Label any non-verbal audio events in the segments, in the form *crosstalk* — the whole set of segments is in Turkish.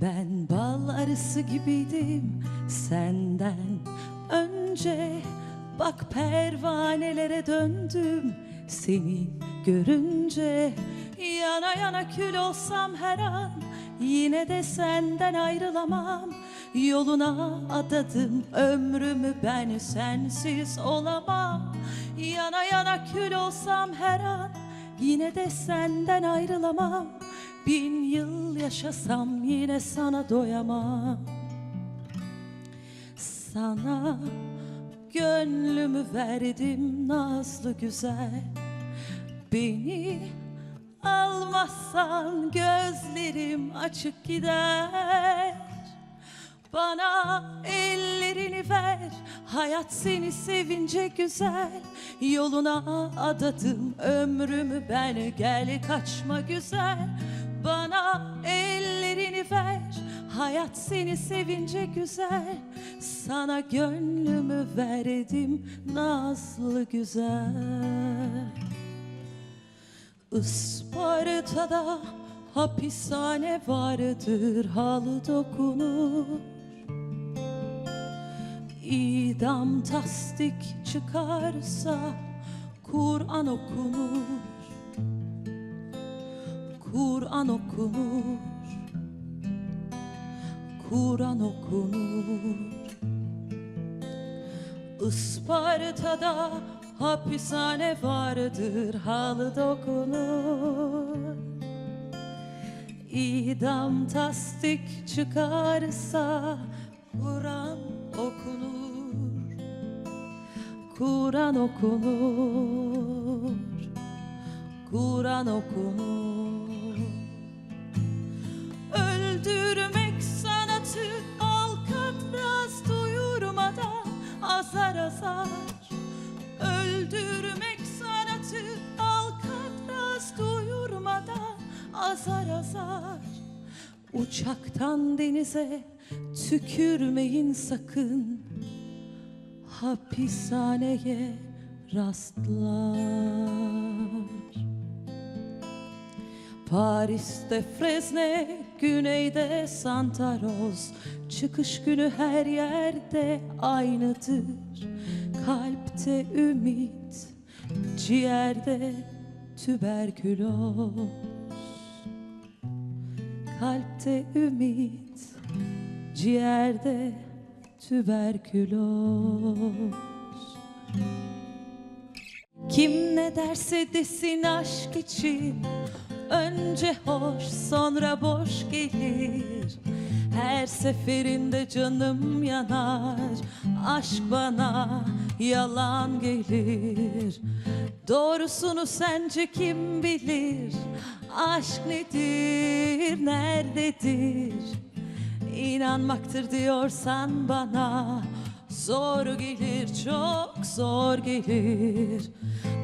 Ben bal arısı gibiydim senden önce. Bak pervanelere döndüm seni görünce. Yana yana kül olsam her an Yine de senden ayrılamam. Yoluna adadım ömrümü ben sensiz olamam. Yana yana kül olsam her an Yine de senden ayrılamam. Bin yıl yaşasam yine sana doyamam. Sana gönlümü verdim nazlı güzel. Beni almazsan gözlerim açık gider Bana ellerini ver. Hayat seni sevince güzel. Yoluna adadım ömrümü ben Gel kaçma güzel. Bana ellerini ver. Hayat seni sevince güzel. Sana gönlümü verdim Nazlı güzel. Isparta'da hapishane vardır halı dokunur İdam tasdik çıkarsa Kur'an okunur. Kur'an okunur. Kur'an okunur. Isparta'da hapishane vardır halı dokunur. İdam tasdik çıkarsa Kur'an okunur. Kur'an okunur. Kur'an okunur. Öldürmek sanatı Alcatraz duyurmadan azar azar. Öldürmek sanatı Alcatraz duyurmadan azar azar. Uçaktan denize tükürmeyin sakın Hapishaneye rastlar. Paris'te Fresne, güneyde Santa Roz Çıkış günü her yerde aynıdır. Kalpte ümit, ciğerde tüberküloz. Kalpte ümit, ciğerde tüberküloz. Kim ne derse desin aşk için Önce hoş sonra boş gelir. Her seferinde canım yanar Aşk bana yalan gelir. Doğrusunu sence kim bilir? Aşk nedir, nerededir İnanmaktır diyorsan bana. Zor gelir, çok zor gelir.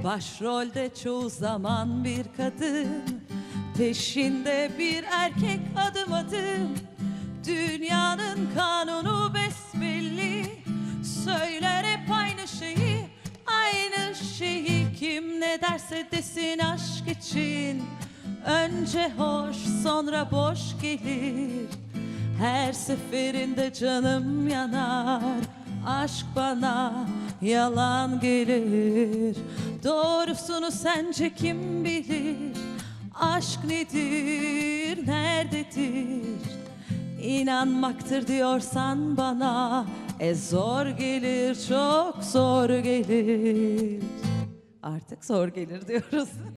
Başrolde çoğu zaman bir kadın Peşinde bir erkek adım adım. Dünyanın kanunu besbelli. Söyler hep aynı şeyi Aynı şeyi. Kim ne derse desin aşk için. Önce hoş sonra boş gelir her seferinde canım yanar Aşk bana yalan gelir. Doğrusunu sence kim bilir? Aşk nedir, nerededir? İnanmaktır diyorsan bana E zor gelir, çok zor gelir. Artık zor gelir diyoruz *laughs*